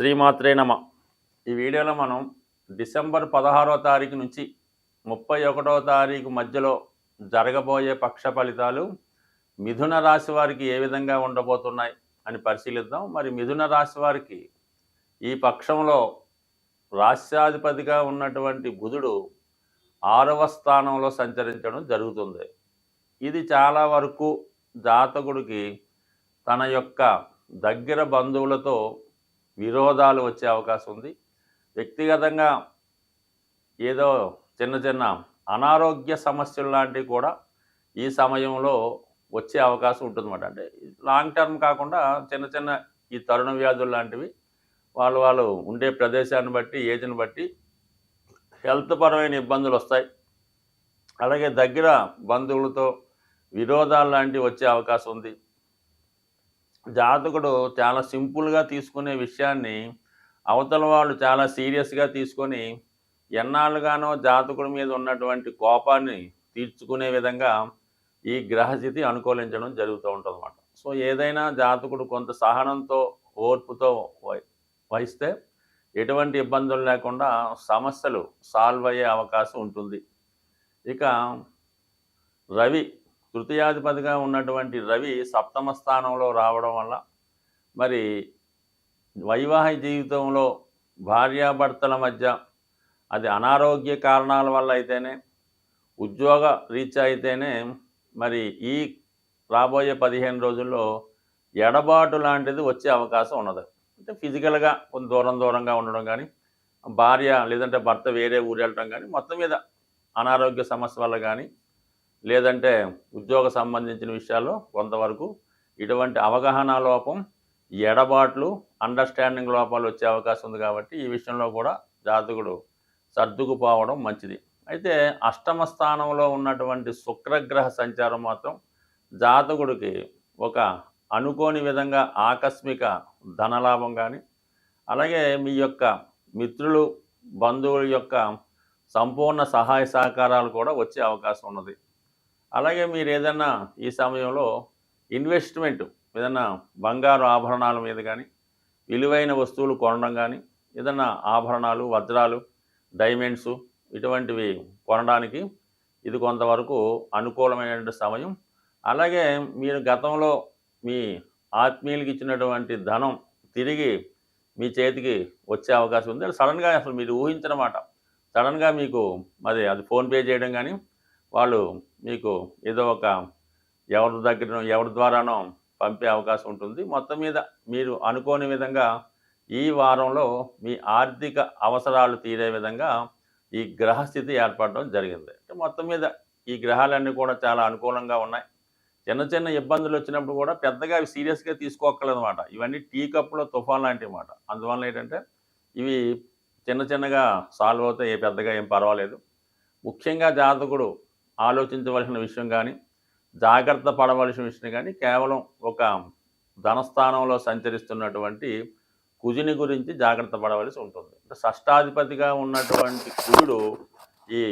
శ్రీమాత్రే నమ. ఈ వీడియోలో మనం డిసెంబర్ పదహారవ తారీఖు నుంచి ముప్పై ఒకటో తారీఖు మధ్యలో జరగబోయే పక్ష ఫలితాలు మిథున రాశి వారికి ఏ విధంగా ఉండబోతున్నాయి అని పరిశీలిద్దాం. మరి మిథున రాశి వారికి ఈ పక్షంలో రాష్ట్రాధిపతిగా ఉన్నటువంటి బుధుడు ఆరవ స్థానంలో సంచరించడం జరుగుతుంది. ఇది చాలా వరకు జాతకుడికి తన యొక్క దగ్గర బంధువులతో విరోధాలు వచ్చే అవకాశం ఉంది. వ్యక్తిగతంగా ఏదో చిన్న చిన్న అనారోగ్య సమస్యలు లాంటివి కూడా ఈ సమయంలో వచ్చే అవకాశం ఉంటుందన్నమాట. అంటే లాంగ్ టర్మ్ కాకుండా చిన్న చిన్న ఈ తరుణ వ్యాధులు లాంటివి వాళ్ళు వాళ్ళు ఉండే ప్రదేశాన్ని బట్టి ఏజ్ని బట్టి హెల్త్ పరమైన ఇబ్బందులు వస్తాయి. అలాగే దగ్గర బంధువులతో విరోధాలు లాంటివి వచ్చే అవకాశం ఉంది. జాతకుడు చాలా సింపుల్గా తీసుకునే విషయాన్ని అవతల వాళ్ళు చాలా సీరియస్గా తీసుకొని ఎన్నాళ్ళుగానో జాతకుడి మీద ఉన్నటువంటి కోపాన్ని తీర్చుకునే విధంగా ఈ గ్రహస్థితి అనుకూలించడం జరుగుతూ ఉంటుంది అన్నమాట సో ఏదైనా జాతకుడు కొంత సహనంతో ఓర్పుతో వహిస్తే ఎటువంటి ఇబ్బందులు లేకుండా సమస్యలు సాల్వ్ అయ్యే అవకాశం ఉంటుంది. ఇక రవి తృతీయాధిపతిగా ఉన్నటువంటి రవి సప్తమ స్థానంలో రావడం వల్ల మరి వైవాహిక జీవితంలో భార్యాభర్తల మధ్య అది అనారోగ్య కారణాల వల్ల అయితేనే ఉద్యోగ రీత్యా అయితేనే మరి ఈ రాబోయే పదిహేను రోజుల్లో ఎడబాటు లాంటిది వచ్చే అవకాశం ఉన్నది. అంటే ఫిజికల్గా కొంత దూరం దూరంగా ఉండడం కానీ భార్య లేదంటే భర్త వేరే ఊరు వెళ్ళటం కానీ మొత్తం మీద అనారోగ్య సమస్య వల్ల కానీ లేదంటే ఉద్యోగ సంబంధించిన విషయాల్లో కొంతవరకు ఇటువంటి అవగాహన లోపం ఎడబాట్లు అండర్స్టాండింగ్ లోపాలు వచ్చే అవకాశం ఉంది కాబట్టి ఈ విషయంలో కూడా జాతకుడు సర్దుకుపోవడం మంచిది. అయితే అష్టమ స్థానంలో ఉన్నటువంటి శుక్రగ్రహ సంచారం మాత్రం జాతకుడికి ఒక అనుకోని విధంగా ఆకస్మిక ధనలాభం కానీ అలాగే మీ యొక్క మిత్రులు బంధువుల యొక్క సంపూర్ణ సహాయ సహకారాలు కూడా వచ్చే అవకాశం ఉన్నది. అలాగే మీరు ఏదైనా ఈ సమయంలో ఇన్వెస్ట్మెంట్ ఏదైనా బంగారు ఆభరణాల మీద కానీ విలువైన వస్తువులు కొనడం కానీ ఏదైనా ఆభరణాలు వజ్రాలు డైమండ్స్ ఇటువంటివి కొనడానికి ఇది కొంతవరకు అనుకూలమైన సమయం. అలాగే మీరు గతంలో మీ ఆత్మీయులకి ఇచ్చినటువంటి ధనం తిరిగి మీ చేతికి వచ్చే అవకాశం ఉంది. సడన్గా అసలు మీరు ఊహించనమాట సడన్గా మీకు మరి అది ఫోన్పే చేయడం కానీ వాళ్ళు మీకు ఏదో ఒక ఎవరి దగ్గర ఎవరి ద్వారానో పంపే అవకాశం ఉంటుంది. మొత్తం మీద మీరు అనుకోని విధంగా ఈ వారంలో మీ ఆర్థిక అవసరాలు తీరే విధంగా ఈ గ్రహస్థితి ఏర్పడడం జరిగింది. అంటే మొత్తం మీద ఈ గ్రహాలన్నీ కూడా చాలా అనుకూలంగా ఉన్నాయి. చిన్న చిన్న ఇబ్బందులు వచ్చినప్పుడు కూడా పెద్దగా అవి సీరియస్గా తీసుకోక్కర్లేదన్నమాట. ఇవన్నీ టీ కప్పులో తుఫాన్ లాంటివి అన్నమాట అందువల్ల ఏంటంటే ఇవి చిన్న చిన్నగా సాల్వ్ అవుతాయి పెద్దగా ఏం పర్వాలేదు. ముఖ్యంగా జాతకుడు ఆలోచించవలసిన విషయం కానీ జాగ్రత్త పడవలసిన విషయం కానీ కేవలం ఒక ధనస్థానంలో సంచరిస్తున్నటువంటి కుజుని గురించి జాగ్రత్త పడవలసి ఉంటుంది. అంటే షష్టాధిపతిగా ఉన్నటువంటి కుజుడు ఈ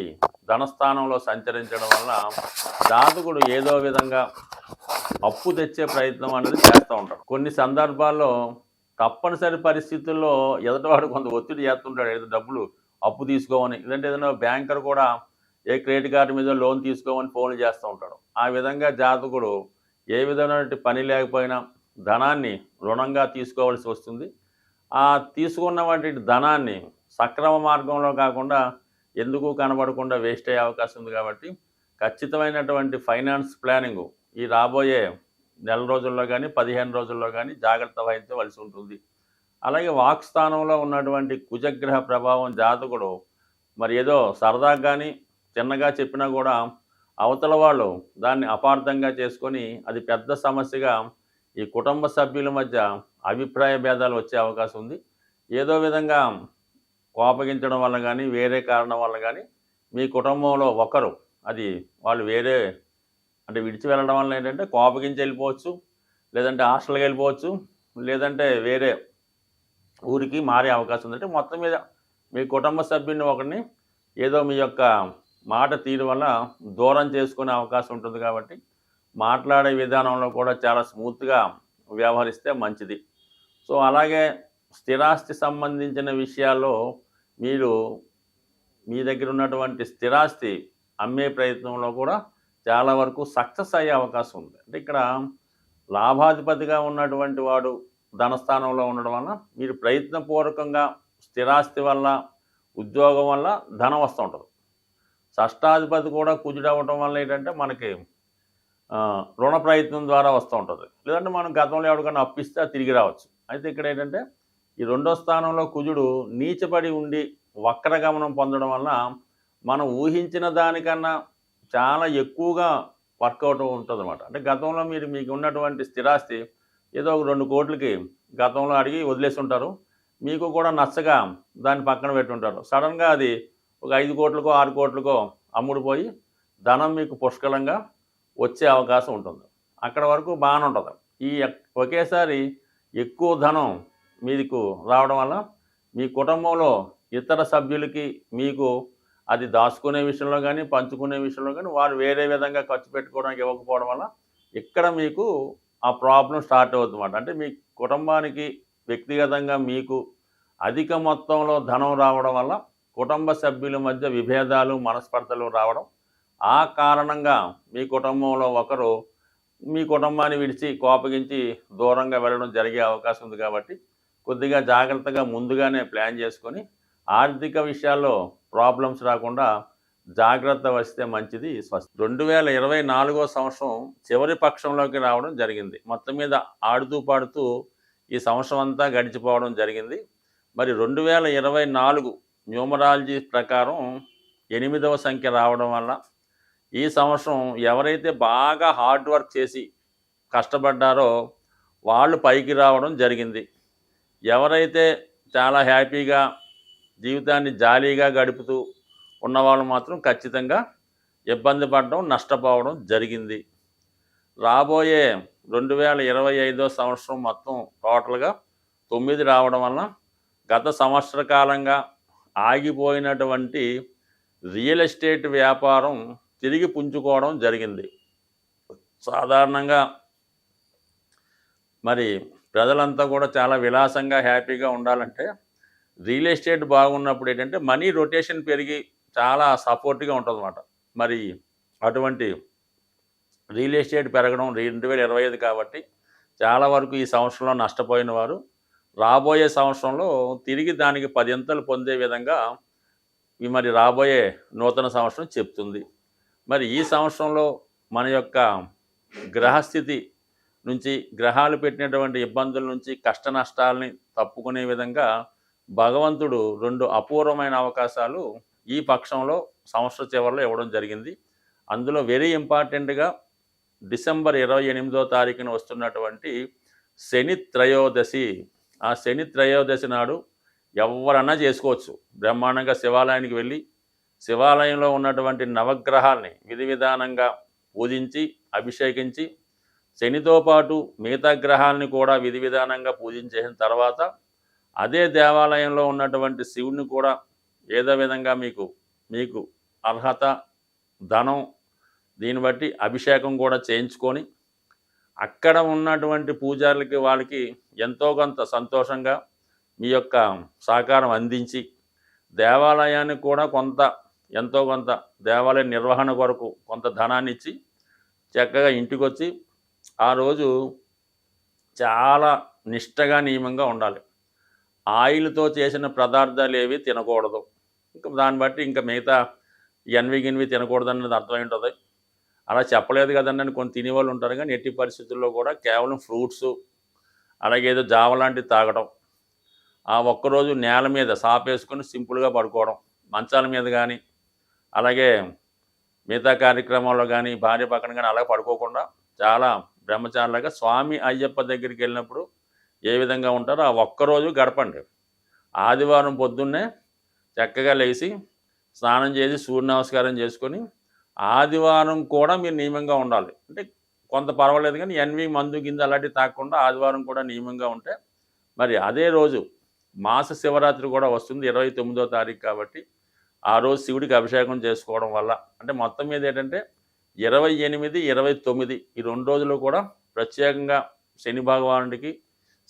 ధనస్థానంలో సంచరించడం వల్ల జాతకుడు ఏదో విధంగా అప్పు తెచ్చే ప్రయత్నం అనేది చేస్తూ ఉంటాడు. కొన్ని సందర్భాల్లో తప్పనిసరి పరిస్థితుల్లో ఎదుటివాడు కొంత ఒత్తిడి చేస్తుంటాడు. ఏదో డబ్బులు అప్పు తీసుకోవని లేదంటే ఏదైనా బ్యాంకర్ కూడా ఏ క్రెడిట్ కార్డు మీద లోన్ తీసుకోమని ఫోన్లు చేస్తూ ఉంటాడు. ఆ విధంగా జాతకుడు ఏ విధమైనటువంటి పని లేకపోయినా ధనాన్ని రుణంగా తీసుకోవాల్సి వస్తుంది. ఆ తీసుకున్న వాటి ధనాన్ని సక్రమ మార్గంలో కాకుండా ఎందుకు కనబడకుండా వేస్ట్ అయ్యే అవకాశం ఉంది కాబట్టి ఖచ్చితమైనటువంటి ఫైనాన్స్ ప్లానింగ్ ఈ రాబోయే నెల రోజుల్లో కానీ పదిహేను రోజుల్లో కానీ జాగ్రత్త వహించవలసి ఉంటుంది. అలాగే వాక్ స్థానంలో ఉన్నటువంటి కుజగ్రహ ప్రభావం జాతకుడు మరి ఏదో సరదాగా కానీ చిన్నగా చెప్పినా కూడా అవతల వాళ్ళు దాన్ని అపార్థంగా చేసుకొని అది పెద్ద సమస్యగా ఈ కుటుంబ సభ్యుల మధ్య అభిప్రాయ భేదాలు వచ్చే అవకాశం ఉంది. ఏదో విధంగా కోపగించడం వల్ల కానీ వేరే కారణం వల్ల కానీ మీ కుటుంబంలో ఒకరు అది వాళ్ళు వేరే అంటే విడిచి వెళ్ళడం వల్ల ఏంటంటే కోపగించి వెళ్ళిపోవచ్చు లేదంటే హాస్టల్కి వెళ్ళిపోవచ్చు లేదంటే వేరే ఊరికి మారే అవకాశం ఉంది. అంటే మొత్తం మీద మీ కుటుంబ సభ్యుని ఒకరిని ఏదో మీ యొక్క మాట తీరు వల్ల దూరం చేసుకునే అవకాశం ఉంటుంది కాబట్టి మాట్లాడే విధానంలో కూడా చాలా స్మూత్గా వ్యవహరిస్తే మంచిది. సో అలాగే స్థిరాస్తి సంబంధించిన విషయాల్లో మీరు మీ దగ్గర ఉన్నటువంటి స్థిరాస్తి అమ్మే ప్రయత్నంలో కూడా చాలా వరకు సక్సెస్ అయ్యే అవకాశం ఉంది. అంటే ఇక్కడ లాభాధిపతిగా ఉన్నటువంటి వాడు ధనస్థానంలో ఉండడం వల్ల మీరు ప్రయత్నపూర్వకంగా స్థిరాస్తి వల్ల ఉద్యోగం వల్ల ధనం వస్తూ ఉంటుంది. షష్టాధిపతి కూడా కుజుడవటం వల్ల ఏంటంటే మనకి రుణ ప్రయత్నం ద్వారా వస్తూ ఉంటుంది. లేదంటే మనం గతంలో ఎవరికైనా అప్పిస్తే తిరిగి రావచ్చు. అయితే ఇక్కడ ఏంటంటే ఈ రెండో స్థానంలో కుజుడు నీచపడి ఉండి వక్రగమనం పొందడం వల్ల మనం ఊహించిన దానికన్నా చాలా ఎక్కువగా వర్కౌట్ ఉంటుంది అనమాట అంటే గతంలో మీరు మీకు ఉన్నటువంటి స్థిరాస్తి ఏదో ఒక రెండు కోట్లకి గతంలో అడిగి వదిలేసి ఉంటారు. మీకు కూడా నచ్చగా దాన్ని పక్కన పెట్టుంటారు. సడన్గా అది ఒక ఐదు కోట్లకో ఆరు కోట్లకో అమ్ముడుపోయి ధనం మీకు పుష్కలంగా వచ్చే అవకాశం ఉంటుంది. అక్కడ వరకు బాగానే ఉంటుంది. ఈ ఒకేసారి ఎక్కువ ధనం మీకు రావడం వల్ల మీ కుటుంబంలో ఇతర సభ్యులకి మీకు అది దాచుకునే విషయంలో కానీ పంచుకునే విషయంలో కానీ వారు వేరే విధంగా ఖర్చు పెట్టుకోవడానికి ఇవ్వకపోవడం వల్ల ఇక్కడ మీకు ఆ ప్రాబ్లం స్టార్ట్ అవుతుందన్నమాట. అంటే మీ కుటుంబానికి వ్యక్తిగతంగా మీకు అధిక మొత్తంలో ధనం రావడం వల్ల కుటుంబ సభ్యుల మధ్య విభేదాలు మనస్పర్ధలు రావడం ఆ కారణంగా మీ కుటుంబంలో ఒకరు మీ కుటుంబాన్ని విడిచి కోపగించి దూరంగా వెళ్ళడం జరిగే అవకాశం ఉంది కాబట్టి కొద్దిగా జాగ్రత్తగా ముందుగానే ప్లాన్ చేసుకొని ఆర్థిక విషయాల్లో ప్రాబ్లమ్స్ రాకుండా జాగ్రత్త వస్తే మంచిది స్వస్తి. రెండు వేల ఇరవై నాలుగో సంవత్సరం చివరి పక్షంలోకి రావడం జరిగింది. మొత్తం మీద ఆడుతూ పాడుతూ ఈ సంవత్సరం అంతా గడిచిపోవడం జరిగింది. మరి రెండు వేల ఇరవై నాలుగు న్యూమరాలజీ ప్రకారం ఎనిమిదవ సంఖ్య రావడం వల్ల ఈ సంవత్సరం ఎవరైతే బాగా హార్డ్ వర్క్ చేసి కష్టపడ్డారో వాళ్ళు పైకి రావడం జరిగింది. ఎవరైతే చాలా హ్యాపీగా జీవితాన్ని జాలీగా గడుపుతూ ఉన్నవాళ్ళు మాత్రం ఖచ్చితంగా ఇబ్బంది పడడం నష్టపోవడం జరిగింది. రాబోయే రెండు వేల ఇరవై ఐదో సంవత్సరం మొత్తం టోటల్గా తొమ్మిది రావడం వల్ల గత సంవత్సర కాలంగా ఆగిపోయినటువంటి రియల్ ఎస్టేట్ వ్యాపారం తిరిగి పుంజుకోవడం జరిగింది. సాధారణంగా మరి ప్రజలంతా కూడా చాలా విలాసంగా హ్యాపీగా ఉండాలంటే రియల్ ఎస్టేట్ బాగున్నప్పుడు ఏంటంటే మనీ రొటేషన్ పెరిగి చాలా సపోర్ట్గా ఉంటుందన్నమాట. మరి అటువంటి రియల్ ఎస్టేట్ పెరగడం రెండు వేల ఇరవై ఐదు కాబట్టి చాలా వరకు ఈ సంవత్సరంలో నష్టపోయిన వారు రాబోయే సంవత్సరంలో తిరిగి దానికి పదింతలు పొందే విధంగా ఈ మరి రాబోయే నూతన సంవత్సరం చెప్తుంది. మరి ఈ సంవత్సరంలో మన యొక్క గ్రహస్థితి నుంచి గ్రహాలు పెట్టినటువంటి ఇబ్బందుల నుంచి కష్ట నష్టాలని తప్పుకునే విధంగా భగవంతుడు రెండు అపూర్వమైన అవకాశాలు ఈ పక్షంలో సంవత్సర చివరిలో ఇవ్వడం జరిగింది. అందులో వెరీ ఇంపార్టెంట్గా డిసెంబర్ ఇరవై ఎనిమిదో తారీఖున వస్తున్నటువంటి శని త్రయోదశి ఆ శని త్రయోదశి నాడు ఎవరన్నా చేసుకోవచ్చు. బ్రహ్మాండంగా శివాలయానికి వెళ్ళి శివాలయంలో ఉన్నటువంటి నవగ్రహాల్ని విధి విధానంగా పూజించి అభిషేకించి శనితో పాటు మిగతా గ్రహాలని కూడా విధి విధానంగా పూజించేసిన తర్వాత అదే దేవాలయంలో ఉన్నటువంటి శివుని కూడా ఏదో విధంగా మీకు మీకు అర్హత ధనం దీన్ని బట్టి అభిషేకం కూడా చేయించుకొని అక్కడ ఉన్నటువంటి పూజారులకి వాళ్ళకి ఎంతో కొంత సంతోషంగా మీ యొక్క సహకారం అందించి దేవాలయానికి కూడా కొంత ఎంతో కొంత దేవాలయ నిర్వహణ కొరకు కొంత ధనాన్ని ఇచ్చి చక్కగా ఇంటికి వచ్చి ఆ రోజు చాలా నిష్టగా నియమంగా ఉండాలి. ఆయిల్తో చేసిన పదార్థాలు ఏవి తినకూడదు. ఇంకా దాన్ని బట్టి ఇంకా మిగతా ఎన్వి గిన్వి తినకూడదు అన్నది అర్థమై ఉంటుంది. అలా చెప్పలేదు కదండి అని కొన్ని తినేవాళ్ళు ఉంటారు కానీ ఎట్టి పరిస్థితుల్లో కూడా కేవలం ఫ్రూట్స్ అలాగే ఏదో జావ లాంటివి తాగడం ఆ ఒక్కరోజు నేల మీద సాపేసుకొని సింపుల్గా పడుకోవడం మంచాల మీద కానీ అలాగే మిగతా కార్యక్రమాల్లో కానీ భార్య పక్కన కానీ అలా పడుకోకుండా చాలా బ్రహ్మచారులాగా స్వామి అయ్యప్ప దగ్గరికి వెళ్ళినప్పుడు ఏ విధంగా ఉంటారో ఆ ఒక్కరోజు గడపండి. ఆదివారం పొద్దున్నే చక్కగా లేచి స్నానం చేసి సూర్య నమస్కారం చేసుకొని ఆదివారం కూడా మీరు నియమంగా ఉండాలి. అంటే కొంత పర్వాలేదు కానీ ఎన్వి మందు కింద అలాంటివి తాకుండా ఆదివారం కూడా నియమంగా ఉంటే మరి అదే రోజు మాస శివరాత్రి కూడా వస్తుంది ఇరవై తొమ్మిదో తారీఖు కాబట్టి ఆ రోజు శివుడికి అభిషేకం చేసుకోవడం వల్ల. అంటే మొత్తం మీద ఏంటంటే ఇరవై ఎనిమిది ఇరవై తొమ్మిది ఈ రెండు రోజులు కూడా ప్రత్యేకంగా శని భగవానుడికి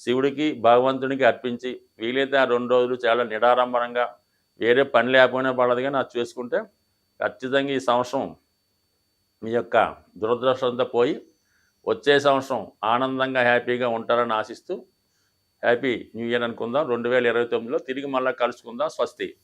శివుడికి భగవంతునికి అర్పించి వీలైతే ఆ రెండు రోజులు చాలా నిడారంభరంగా వేరే పని లేకపోయినా పడదు కానీ అది చేసుకుంటే ఖచ్చితంగా ఈ సంవత్సరం మీ యొక్క దురదృష్టంతో పోయి వచ్చే సంవత్సరం ఆనందంగా హ్యాపీగా ఉంటారని ఆశిస్తూ హ్యాపీ న్యూ ఇయర్ అనుకుందాం. రెండు వేల ఇరవై తొమ్మిదిలో తిరిగి మళ్ళీ కలుసుకుందాం. స్వస్తి.